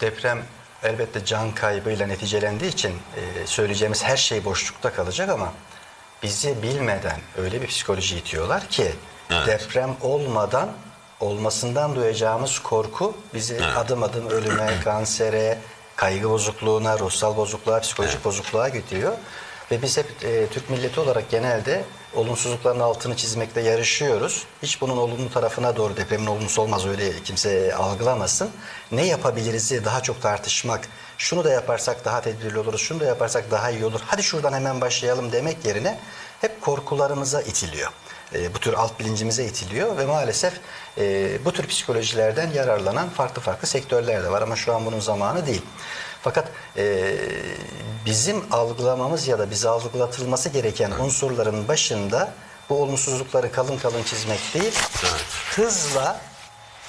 deprem elbette can kaybıyla neticelendiği için e, söyleyeceğimiz her şey boşlukta kalacak ama bizi bilmeden öyle bir psikoloji itiyorlar ki Evet. deprem olmadan olmasından duyacağımız korku bizi Evet. adım adım ölüme, kansere, kaygı bozukluğuna, ruhsal bozukluğa, psikolojik bozukluğa götürüyor. Ve biz hep e, Türk milleti olarak genelde olumsuzlukların altını çizmekte yarışıyoruz. Hiç bunun olumlu tarafına doğru depremin olumsuz olmaz öyle kimse algılamasın. Ne yapabiliriz diye daha çok tartışmak, şunu da yaparsak daha tedbirli oluruz, şunu da yaparsak daha iyi olur, hadi şuradan hemen başlayalım demek yerine hep korkularımıza itiliyor. E, bu tür alt bilincimize itiliyor ve maalesef e, bu tür psikolojilerden yararlanan farklı farklı sektörler de var ama şu an bunun zamanı değil. Fakat e, bizim algılamamız ya da bize algılatılması gereken unsurların başında bu olumsuzlukları kalın kalın çizmek değil, hızla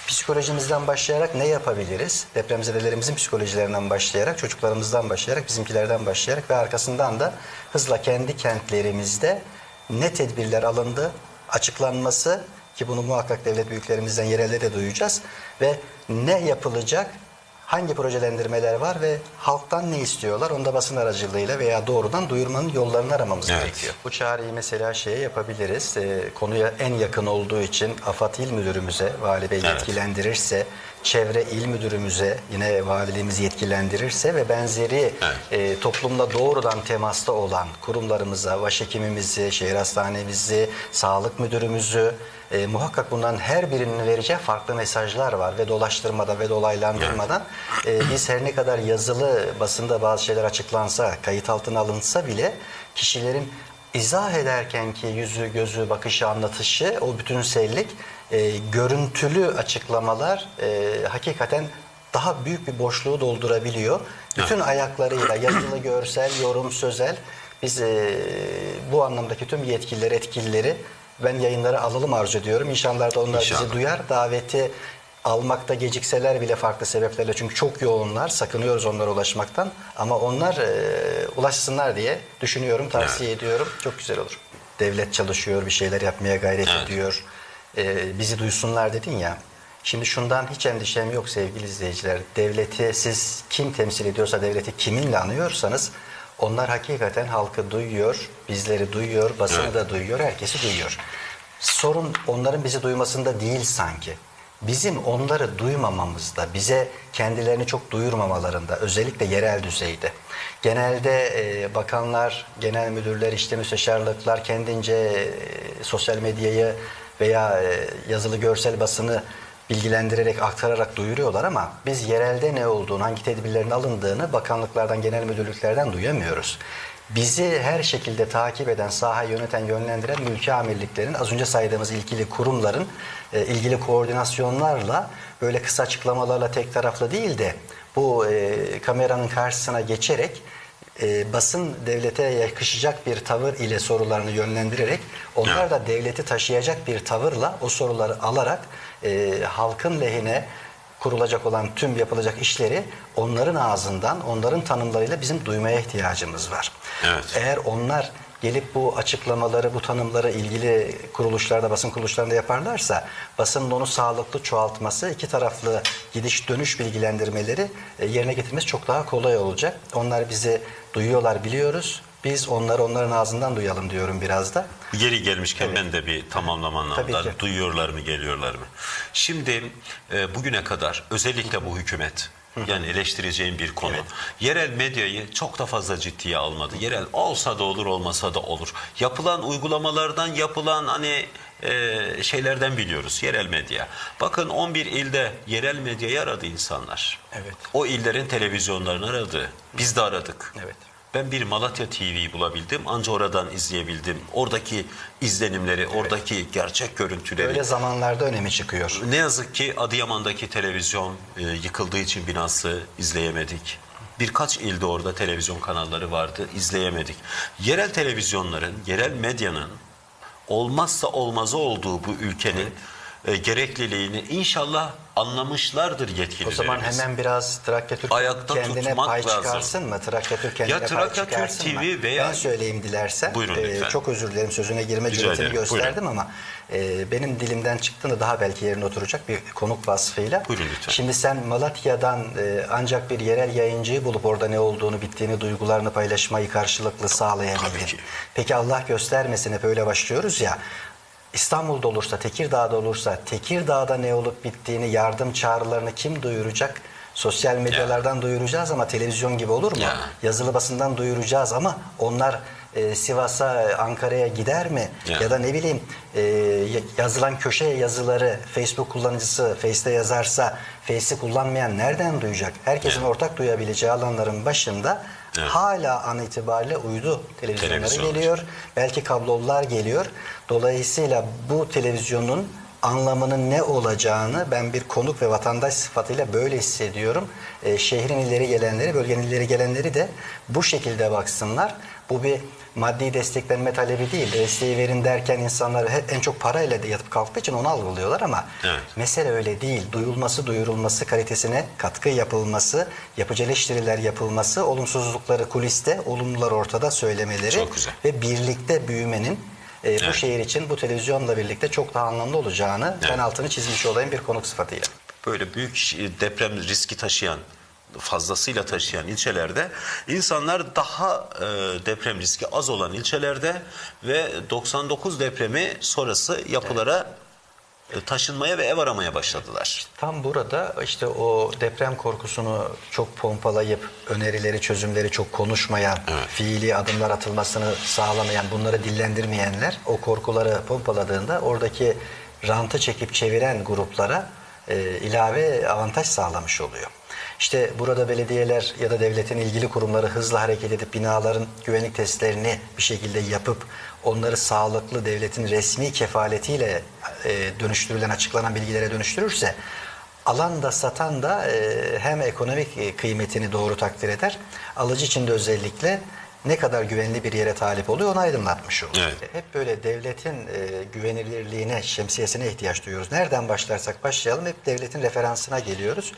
psikolojimizden başlayarak ne yapabiliriz? Depremzedelerimizin psikolojilerinden başlayarak, çocuklarımızdan başlayarak, bizimkilerden başlayarak ve arkasından da hızla kendi kentlerimizde ne tedbirler alındı, açıklanması ki bunu muhakkak devlet büyüklerimizden yerelde de duyacağız ve ne yapılacak, hangi projelendirmeler var ve halktan ne istiyorlar onu da basın aracılığıyla veya doğrudan duyurmanın yollarını aramamız Evet. gerekiyor. Bu çağrıyı mesela şeye yapabiliriz. Ee, konuya en yakın olduğu için AFAD İl Müdürümüze, Vali Bey Evet. yetkilendirirse, Çevre İl Müdürümüze yine valiliğimiz yetkilendirirse ve benzeri Evet. e, toplumla doğrudan temasta olan kurumlarımıza, başhekimimizi, şehir hastanemizi, sağlık müdürümüzü e, muhakkak bunların her birinin vereceği farklı mesajlar var ve dolaştırmadan ve dolaylandırmadan. E, biz her ne kadar yazılı basında bazı şeyler açıklansa, kayıt altına alınsa bile kişilerin izah ederken ki yüzü, gözü, bakışı, anlatışı, o bütünsellik, e, görüntülü açıklamalar e, hakikaten daha büyük bir boşluğu doldurabiliyor. Bütün ayaklarıyla yazılı, görsel, yorum, sözel biz e, bu anlamdaki tüm yetkilileri, etkilileri ben yayınları alalım arzu ediyorum. İnşallah da onlar İnşallah. bizi duyar. Daveti almakta gecikseler bile farklı sebeplerle çünkü çok yoğunlar. Sakınıyoruz onlara ulaşmaktan. Ama onlar e, ulaşsınlar diye düşünüyorum, tavsiye ediyorum. Çok güzel olur. Devlet çalışıyor, bir şeyler yapmaya gayret Evet. ediyor. E, bizi duysunlar dedin ya. Şimdi şundan hiç endişem yok sevgili izleyiciler. Devleti siz kim temsil ediyorsa devleti kiminle anıyorsanız onlar hakikaten halkı duyuyor, bizleri duyuyor, basını Evet. da duyuyor, herkesi duyuyor. Sorun onların bizi duymasında değil sanki. Bizim onları duymamamızda, bize kendilerini çok duyurmamalarında, özellikle yerel düzeyde. Genelde e, bakanlar, genel müdürler, işte müsteşarlıklar kendince e, sosyal medyayı veya e, yazılı görsel basını bilgilendirerek, aktararak duyuruyorlar ama biz yerelde ne olduğunu, hangi tedbirlerin alındığını bakanlıklardan, genel müdürlüklerden duyamıyoruz. Bizi her şekilde takip eden, sahayı yöneten, yönlendiren mülki amirliklerin, az önce saydığımız ilgili kurumların e, ilgili koordinasyonlarla böyle kısa açıklamalarla tek taraflı değil de bu e, kameranın karşısına geçerek e, basın devlete yakışacak bir tavır ile sorularını yönlendirerek onlar da devleti taşıyacak bir tavırla o soruları alarak e, halkın lehine kurulacak olan tüm yapılacak işleri onların ağzından, onların tanımlarıyla bizim duymaya ihtiyacımız var. Evet. Eğer onlar gelip bu açıklamaları, bu tanımları ilgili kuruluşlarda, basın kuruluşlarında yaparlarsa basının onu sağlıklı çoğaltması, iki taraflı gidiş dönüş bilgilendirmeleri e, yerine getirmesi çok daha kolay olacak. Onlar bizi duyuyorlar, biliyoruz. Biz onları onların ağzından duyalım diyorum biraz da. Geri gelmişken ben de bir tamamlama anlamda duyuyorlar mı geliyorlar mı? Şimdi e, bugüne kadar özellikle bu hükümet yani eleştireceğim bir konu. Yerel medyayı çok da fazla ciddiye almadı. Yerel olsa da olur olmasa da olur. Yapılan uygulamalardan yapılan hani e, şeylerden biliyoruz yerel medya. Bakın 11 ilde yerel medyayı aradı insanlar. Evet. O illerin televizyonlarını aradı. Biz de aradık. Evet. Ben bir Malatya TV'yi bulabildim. Anca oradan izleyebildim. Oradaki izlenimleri, oradaki gerçek görüntüleri. Böyle zamanlarda önemi çıkıyor. Ne yazık ki Adıyaman'daki televizyon e, yıkıldığı için binası izleyemedik. Birkaç ilde orada televizyon kanalları vardı, izleyemedik. Yerel televizyonların, yerel medyanın olmazsa olmazı olduğu bu ülkenin e, gerekliliğini inşallah anlamışlardır O yetkililerimiz. zaman hemen biraz Trakya Türk Ayakta kendine pay lazım. çıkarsın mı? Trakya Türk kendine Ya pay Trakya Türk çıkarsın mı? TV veya- Ben söyleyeyim dilersen. Buyurun lütfen. çok özür dilerim sözüne girme cüretini gösterdim ama e, benim dilimden çıktığında daha belki yerine oturacak bir konuk vasfıyla. Buyurun lütfen. Şimdi sen Malatya'dan e, ancak bir yerel yayıncıyı bulup orada ne olduğunu, bittiğini, duygularını paylaşmayı karşılıklı sağlayabildin. Peki Allah göstermesin hep öyle başlıyoruz ya. İstanbul'da olursa, Tekirdağ'da olursa, Tekirdağ'da ne olup bittiğini, yardım çağrılarını kim duyuracak? Sosyal medyalardan duyuracağız ama televizyon gibi olur mu? Ya. Yazılı basından duyuracağız ama onlar e, Sivas'a, Ankara'ya gider mi? Ya. Ya da ne bileyim e, yazılan köşe yazıları Facebook kullanıcısı Face'te yazarsa Face'i kullanmayan nereden duyacak? Herkesin Ya. ortak duyabileceği alanların başında Evet. hala an itibariyle uydu televizyonları Televizyonlar. geliyor. Belki kablolular geliyor. Dolayısıyla bu televizyonun anlamının ne olacağını ben bir konuk ve vatandaş sıfatıyla böyle hissediyorum. Ee, şehrin ileri gelenleri, bölgenin ileri gelenleri de bu şekilde baksınlar. Bu bir maddi desteklenme talebi değil. Desteği verin derken insanlar hep en çok parayla da yatıp kalktığı için onu algılıyorlar ama Evet. mesele öyle değil. Duyulması, duyurulması, kalitesine katkı yapılması, yapıcı eleştiriler yapılması, olumsuzlukları kuliste, olumlular ortada söylemeleri Çok güzel. ve birlikte büyümenin e, bu Evet. şehir için bu televizyonla birlikte çok daha anlamlı olacağını ben Evet. altını çizmiş olayım bir konuk sıfatıyla. böyle büyük deprem riski taşıyan fazlasıyla taşıyan ilçelerde insanlar daha e, deprem riski az olan ilçelerde ve 99 depremi sonrası yapılara e, taşınmaya ve ev aramaya başladılar. Tam burada işte o deprem korkusunu çok pompalayıp önerileri, çözümleri çok konuşmayan, Evet. fiili adımlar atılmasını sağlamayan, bunları dillendirmeyenler o korkuları pompaladığında oradaki rantı çekip çeviren gruplara e, ilave avantaj sağlamış oluyor. İşte burada belediyeler ya da devletin ilgili kurumları hızlı hareket edip binaların güvenlik testlerini bir şekilde yapıp onları sağlıklı devletin resmi kefaletiyle e, dönüştürülen, açıklanan bilgilere dönüştürürse alan da satan da e, hem ekonomik e, kıymetini doğru takdir eder, alıcı için de özellikle ne kadar güvenli bir yere talip oluyor onu aydınlatmış olur. Evet. Hep böyle devletin e, güvenilirliğine, şemsiyesine ihtiyaç duyuyoruz. Nereden başlarsak başlayalım hep devletin referansına geliyoruz.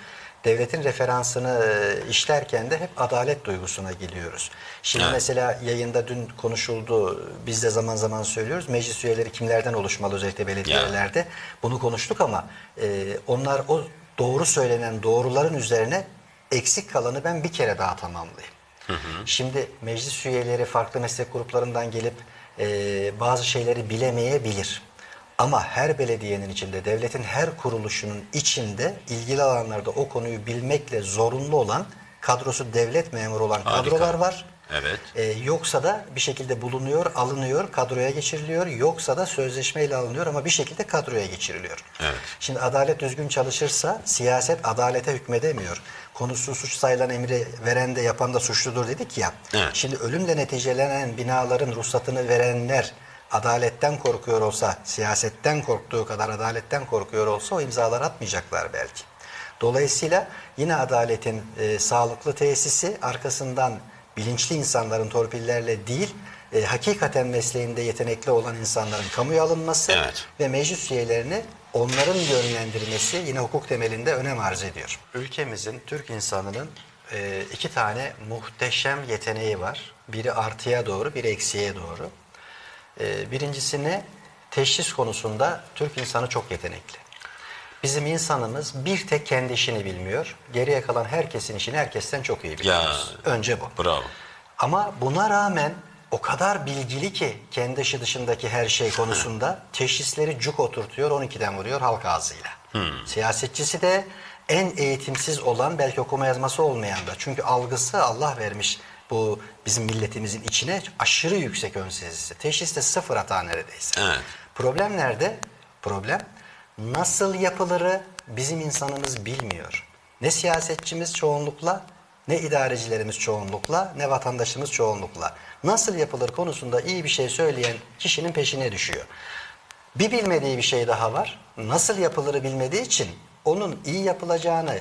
Devletin referansını e, işlerken de hep adalet duygusuna geliyoruz. Şimdi Evet. mesela yayında dün konuşuldu, biz de zaman zaman söylüyoruz. Meclis üyeleri kimlerden oluşmalı özellikle belediyelerde? Bunu konuştuk ama e, onlar o doğru söylenen doğruların üzerine eksik kalanı ben bir kere daha tamamlayayım. Şimdi meclis üyeleri farklı meslek gruplarından gelip e, bazı şeyleri bilemeyebilir. Ama her belediyenin içinde, devletin her kuruluşunun içinde ilgili alanlarda o konuyu bilmekle zorunlu olan kadrosu devlet memuru olan Harika. kadrolar var. Evet. E, yoksa da bir şekilde bulunuyor, alınıyor, kadroya geçiriliyor. Yoksa da sözleşmeyle alınıyor ama bir şekilde kadroya geçiriliyor. Evet. Şimdi adalet düzgün çalışırsa siyaset adalete hükmedemiyor. Konusu suç sayılan emri veren de yapan da suçludur dedik ya. Evet. Şimdi ölümle neticelenen binaların ruhsatını verenler adaletten korkuyor olsa, siyasetten korktuğu kadar adaletten korkuyor olsa o imzalar atmayacaklar belki. Dolayısıyla yine adaletin e, sağlıklı tesisi arkasından bilinçli insanların torpillerle değil, e, hakikaten mesleğinde yetenekli olan insanların kamuya alınması Evet. ve meclis üyelerini onların yönlendirmesi yine hukuk temelinde önem arz ediyor. Ülkemizin, Türk insanının e, iki tane muhteşem yeteneği var. Biri artıya doğru, biri eksiye doğru. E, birincisi ne? Teşhis konusunda Türk insanı çok yetenekli. Bizim insanımız bir tek kendi işini bilmiyor. Geriye kalan herkesin işini herkesten çok iyi biliyoruz. Önce bu. Bravo. Ama buna rağmen o kadar bilgili ki kendi dışı dışındaki her şey konusunda teşhisleri cuk oturtuyor 12'den vuruyor halk ağzıyla. Siyasetçisi de en eğitimsiz olan belki okuma yazması olmayan da. Çünkü algısı Allah vermiş bu bizim milletimizin içine aşırı yüksek ön sezisi. Teşhiste sıfır hata neredeyse. Evet. Problem nerede? Problem nasıl yapılırı bizim insanımız bilmiyor. Ne siyasetçimiz çoğunlukla, ne idarecilerimiz çoğunlukla, ne vatandaşımız çoğunlukla. Nasıl yapılır konusunda iyi bir şey söyleyen kişinin peşine düşüyor. Bir bilmediği bir şey daha var. Nasıl yapılırı bilmediği için onun iyi yapılacağını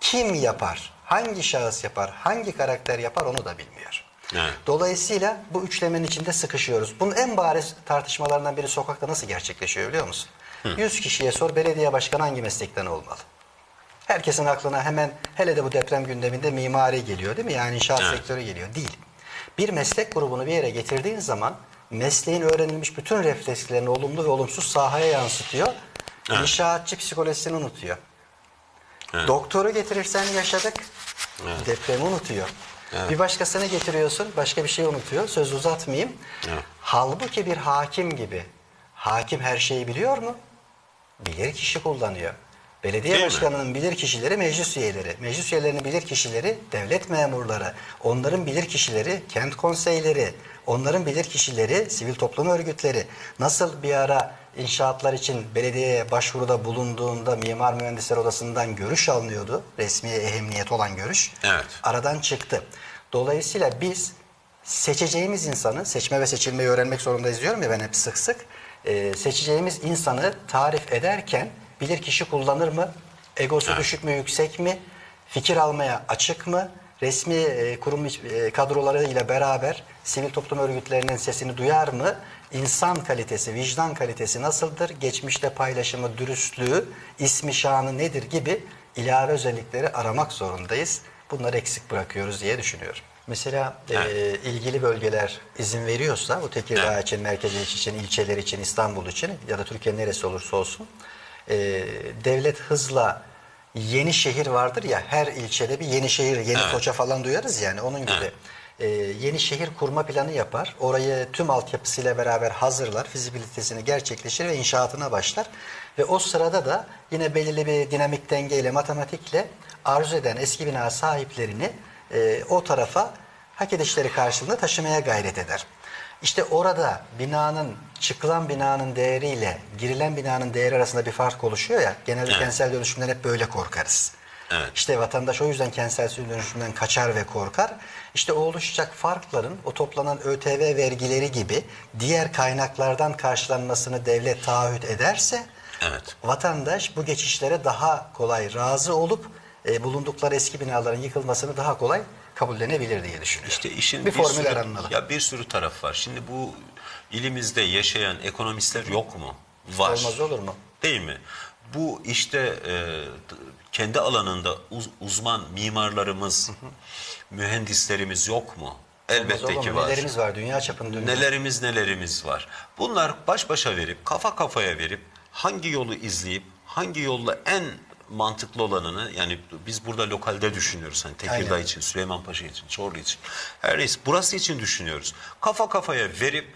kim yapar, hangi şahıs yapar, hangi karakter yapar onu da bilmiyor. Evet. Dolayısıyla bu üçlemenin içinde sıkışıyoruz. Bunun en bariz tartışmalarından biri sokakta nasıl gerçekleşiyor biliyor musun? 100 kişiye sor belediye başkanı hangi meslekten olmalı? Herkesin aklına hemen hele de bu deprem gündeminde mimari geliyor değil mi? Yani inşaat Evet. sektörü geliyor. Değil. Bir meslek grubunu bir yere getirdiğin zaman mesleğin öğrenilmiş bütün reflekslerini olumlu ve olumsuz sahaya yansıtıyor. Evet. İnşaatçı psikolojisini unutuyor. Evet. Doktoru getirirsen yaşadık. Depremi unutuyor. Bir başkasını getiriyorsun, başka bir şey unutuyor. Söz uzatmayayım. Evet. Halbuki bir hakim gibi. Hakim her şeyi biliyor mu? Bilir kişi kullanıyor. Belediye Değil mi? başkanının bilir kişileri meclis üyeleri. Meclis üyelerinin bilir kişileri devlet memurları. Onların bilir kişileri kent konseyleri. Onların bilir kişileri sivil toplum örgütleri. Nasıl bir ara inşaatlar için belediyeye başvuruda bulunduğunda Mimar Mühendisler Odası'ndan görüş alınıyordu. Resmi ehemmiyet olan görüş. Evet. Aradan çıktı. Dolayısıyla biz seçeceğimiz insanı, seçme ve seçilmeyi öğrenmek zorundayız diyorum ya ben hep sık sık. Ee, seçeceğimiz insanı tarif ederken bilir kişi kullanır mı? Egosu Evet. düşük mü, yüksek mi? Fikir almaya açık mı? Resmi e, kurum e, kadrolarıyla beraber sivil toplum örgütlerinin sesini duyar mı? İnsan kalitesi, vicdan kalitesi nasıldır? Geçmişte paylaşımı, dürüstlüğü, ismi şanı nedir gibi ilave özellikleri aramak zorundayız. Bunları eksik bırakıyoruz diye düşünüyorum. Mesela e, Evet. ilgili bölgeler izin veriyorsa bu Tekirdağ Evet. için, merkez için, ilçeler için, İstanbul için ya da Türkiye'nin neresi olursa olsun e, devlet hızla yeni şehir vardır ya her ilçede bir yeni şehir, yeni Evet. koça falan duyarız yani onun gibi. Evet. E, yeni şehir kurma planı yapar. Orayı tüm altyapısıyla beraber hazırlar. Fizibilitesini gerçekleştirir ve inşaatına başlar. Ve o sırada da yine belirli bir dinamik dengeyle, matematikle arzu eden eski bina sahiplerini e, o tarafa hak edişleri karşılığında taşımaya gayret eder. İşte orada binanın, çıkılan binanın değeriyle girilen binanın değeri arasında bir fark oluşuyor ya, genelde Evet. kentsel dönüşümden hep böyle korkarız. Evet. İşte vatandaş o yüzden kentsel dönüşümden kaçar ve korkar. İşte o oluşacak farkların o toplanan ÖTV vergileri gibi diğer kaynaklardan karşılanmasını devlet taahhüt ederse Evet. vatandaş bu geçişlere daha kolay razı olup e, bulundukları eski binaların yıkılmasını daha kolay kabullenebilir diye düşünüyorum. İşte işin bir formül sürü, aranmalı. Ya bir sürü taraf var. Şimdi bu ilimizde yaşayan ekonomistler yok mu? Var. Olmaz olur mu? Değil mi? Bu işte e, kendi alanında uz- uzman mimarlarımız, mühendislerimiz yok mu? Elbette Olmaz ki var. Nelerimiz var dünya çapında. Nelerimiz nelerimiz var. Bunlar baş başa verip, kafa kafaya verip, hangi yolu izleyip, hangi yolla en mantıklı olanını, yani biz burada lokalde düşünüyoruz. Hani Tekirdağ Aynen. için, Süleymanpaşa için, Çorlu için. Her neyse burası için düşünüyoruz. Kafa kafaya verip,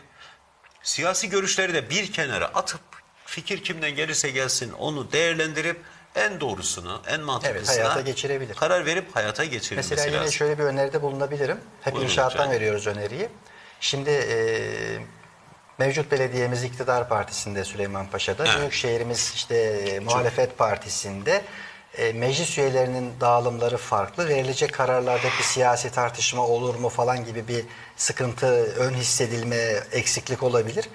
siyasi görüşleri de bir kenara atıp, fikir kimden gelirse gelsin onu değerlendirip, en doğrusunu, en mantıklısına hayata geçirebilir. karar verip hayata geçirilmesi Mesela yine lazım. şöyle bir öneride bulunabilirim. Hep Buyurun inşaattan lütfen. veriyoruz öneriyi. Şimdi e, mevcut belediyemiz iktidar partisinde Süleyman Paşa'da, Evet. büyükşehirimiz işte e, muhalefet partisinde e, meclis üyelerinin dağılımları farklı. Verilecek kararlarda bir siyasi tartışma olur mu falan gibi bir sıkıntı, ön hissedilme, eksiklik olabilir.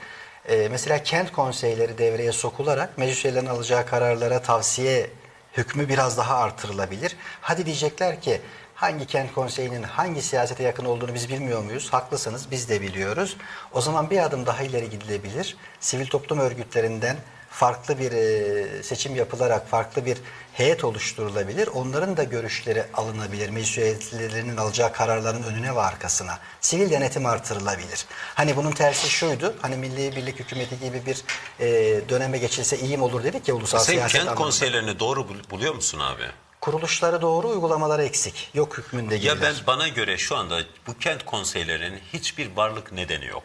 E, mesela kent konseyleri devreye sokularak meclis üyelerinin alacağı kararlara tavsiye hükmü biraz daha artırılabilir. Hadi diyecekler ki hangi kent konseyinin hangi siyasete yakın olduğunu biz bilmiyor muyuz? Haklısınız biz de biliyoruz. O zaman bir adım daha ileri gidilebilir. Sivil toplum örgütlerinden farklı bir e, seçim yapılarak farklı bir heyet oluşturulabilir. Onların da görüşleri alınabilir. Meclis üyelerinin alacağı kararların önüne ve arkasına. Sivil denetim artırılabilir. Hani bunun tersi şuydu. Hani Milli Birlik Hükümeti gibi bir e, döneme geçilse iyi mi olur dedik ya ulusal Sen siyaset kent anlamında. konseylerini doğru bul- buluyor musun abi? Kuruluşları doğru, uygulamaları eksik. Yok hükmünde gibiler. Ya ben bana göre şu anda bu kent konseylerinin hiçbir varlık nedeni yok.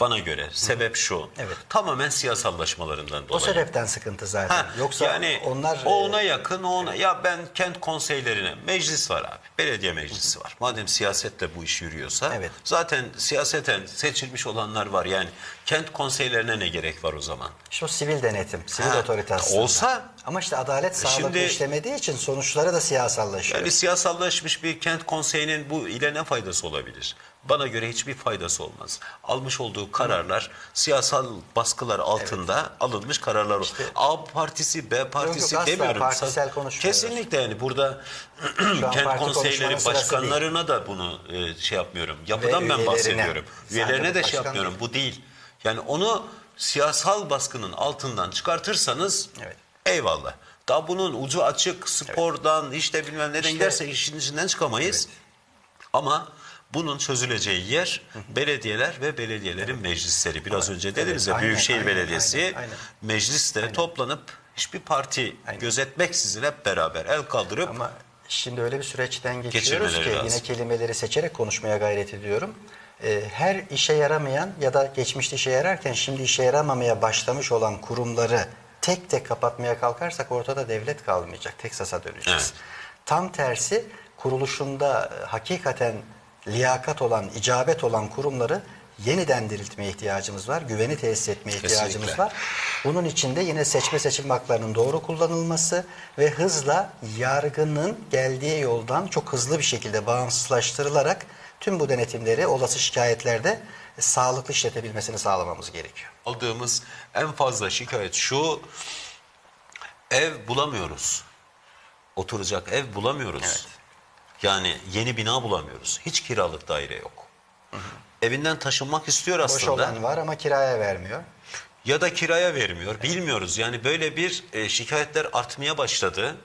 Bana göre sebep şu. Evet. Tamamen siyasallaşmalarından o dolayı. sebepten sıkıntı zaten. Ha, Yoksa yani onlar o ona e, yakın o ona ya ben kent konseylerine meclis var abi belediye meclisi var madem siyasetle bu iş yürüyorsa Evet. zaten siyaseten seçilmiş olanlar var yani kent konseylerine ne gerek var o zaman işte o sivil denetim, sivil Ha, otorite aslında. olsa- ama işte adalet sağlıklı Şimdi- işlemediği için sonuçları da siyasallaşıyor. yani siyasallaşmış bir kent konseyinin bu ile ne faydası olabilir bana göre hiçbir faydası olmaz almış olduğu kararlar siyasal baskılar altında alınmış kararlar A partisi B partisi yok, asla demiyorum partisel konuşmuyoruz. kesinlikle yani burada an kent parti konseyleri konuşmanın sırası başkanlarına da bunu e, şey yapmıyorum. Yapıdan ben üyelerine. bahsediyorum. Sadece Üyelerine de şey başkan yapmıyorum. Bu değil. Yani onu siyasal baskının altından çıkartırsanız Evet. eyvallah. Da bunun ucu açık spordan işte bilmem neden İşte- giderse işin içinden çıkamayız. Ama bunun çözüleceği yer belediyeler ve belediyelerin meclisleri. Biraz önce dediniz ya aynen, Büyükşehir aynen, Belediyesi aynen, aynen. mecliste toplanıp hiçbir parti Aynen. gözetmeksizin hep beraber el kaldırıp Ama şimdi öyle bir süreçten geçiyoruz Geçirmeleri ki lazım. yine kelimeleri seçerek konuşmaya gayret ediyorum. Ee, her işe yaramayan ya da geçmişte işe yararken şimdi işe yaramamaya başlamış olan kurumları tek tek kapatmaya kalkarsak ortada devlet kalmayacak. Teksas'a döneceğiz. Evet. Tam tersi kuruluşunda e, hakikaten liyakat olan, icabet olan kurumları yeniden diriltmeye ihtiyacımız var. Güveni tesis etmeye ihtiyacımız Kesinlikle. var. Bunun içinde yine seçme seçilme haklarının doğru kullanılması ve hızla yargının geldiği yoldan çok hızlı bir şekilde bağımsızlaştırılarak tüm bu denetimleri olası şikayetlerde sağlıklı işletebilmesini sağlamamız gerekiyor. aldığımız en fazla şikayet şu ev bulamıyoruz. Oturacak ev bulamıyoruz. Evet. Yani yeni bina bulamıyoruz. Hiç kiralık daire yok. Evinden taşınmak istiyor Boş aslında. olan var ama kiraya vermiyor. Ya da kiraya vermiyor. Bilmiyoruz. Yani böyle bir e, şikayetler artmaya başladı.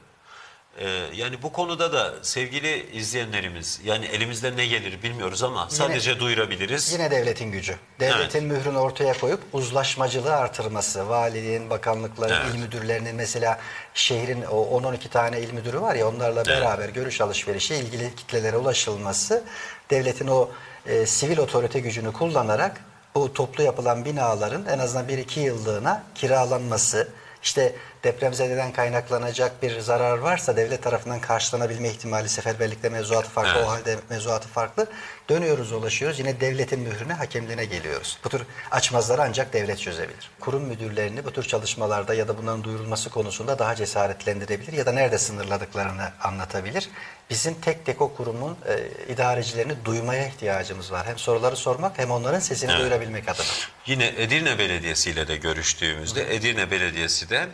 E, yani bu konuda da sevgili izleyenlerimiz yani elimizden ne gelir bilmiyoruz ama sadece duyurabiliriz. Yine devletin gücü. Devletin mührünü ortaya koyup uzlaşmacılığı artırması. Valiliğin, bakanlıkların, Evet. il müdürlerinin mesela şehrin o 10-12 tane il müdürü var ya onlarla beraber görüş alışverişi, ilgili kitlelere ulaşılması devletin o e, sivil otorite gücünü kullanarak bu toplu yapılan binaların en azından 1-2 yıllığına kiralanması, işte depremzededen kaynaklanacak bir zarar varsa devlet tarafından karşılanabilme ihtimali seferberlikte mevzuatı farklı, Evet. o halde mevzuatı farklı. Dönüyoruz dolaşıyoruz yine devletin mührüne hakemliğine geliyoruz. Bu tür açmazları ancak devlet çözebilir. Kurum müdürlerini bu tür çalışmalarda ya da bunların duyurulması konusunda daha cesaretlendirebilir ya da nerede sınırladıklarını anlatabilir. Bizim tek tek o kurumun e, idarecilerini duymaya ihtiyacımız var. Hem soruları sormak hem onların sesini duyurabilmek adına. Yine Edirne Belediyesi ile de görüştüğümüzde Edirne Belediyesi de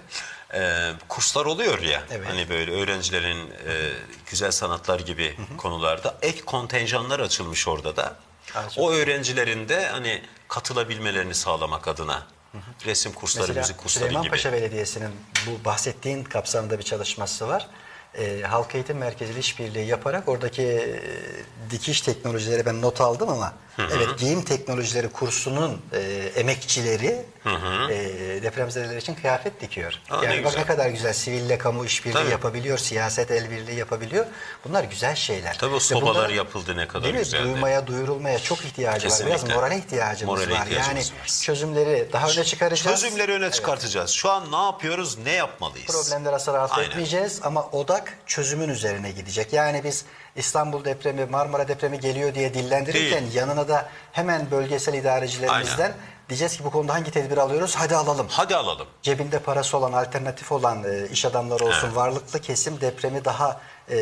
e, kurslar oluyor ya Evet. hani böyle öğrencilerin e, güzel sanatlar gibi konularda ek kontenjanlar açılmış orada da. Çok o öğrencilerin de hani katılabilmelerini sağlamak adına resim kursları, Mesela müzik kursları gibi. Süleymanpaşa Belediyesi'nin bu bahsettiğin kapsamında bir çalışması var. Ee, Halk Eğitim Merkezi ile işbirliği yaparak oradaki e, dikiş teknolojileri ben not aldım ama evet giyim teknolojileri kursunun e, emekçileri e, depremzedeler için kıyafet dikiyor. Aa, ne yani bak güzel. ne kadar güzel siville kamu işbirliği Tabii. yapabiliyor, siyaset el birliği yapabiliyor. Bunlar güzel şeyler. Tabii o sobalar bunların, yapıldı ne kadar güzeldi. Duymaya, duyurulmaya çok ihtiyacı var. Biraz Kesinlikle. morale ihtiyacımız Morale var. ihtiyacımız yani var. çözümleri daha öne çıkaracağız. Çözümleri öne çıkartacağız. Şu an ne yapıyoruz, ne yapmalıyız? Problemlere sarf Aynen. etmeyeceğiz ama odak çözümün üzerine gidecek. Yani biz İstanbul depremi, Marmara depremi geliyor diye dillendirirken Değil. yanına da hemen bölgesel idarecilerimizden diyeceğiz ki bu konuda hangi tedbir alıyoruz? Hadi alalım. Hadi alalım. Cebinde parası olan, alternatif olan e, iş adamları olsun, varlıklı kesim depremi daha e,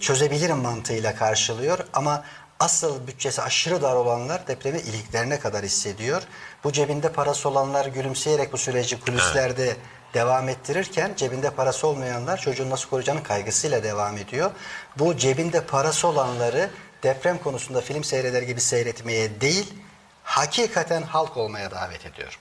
çözebilirim mantığıyla karşılıyor. Ama asıl bütçesi aşırı dar olanlar depremi iliklerine kadar hissediyor. Bu cebinde parası olanlar gülümseyerek bu süreci kulislerde devam ettirirken cebinde parası olmayanlar çocuğunu nasıl koruyacağının kaygısıyla devam ediyor. Bu cebinde parası olanları deprem konusunda film seyreder gibi seyretmeye değil, hakikaten halk olmaya davet ediyorum.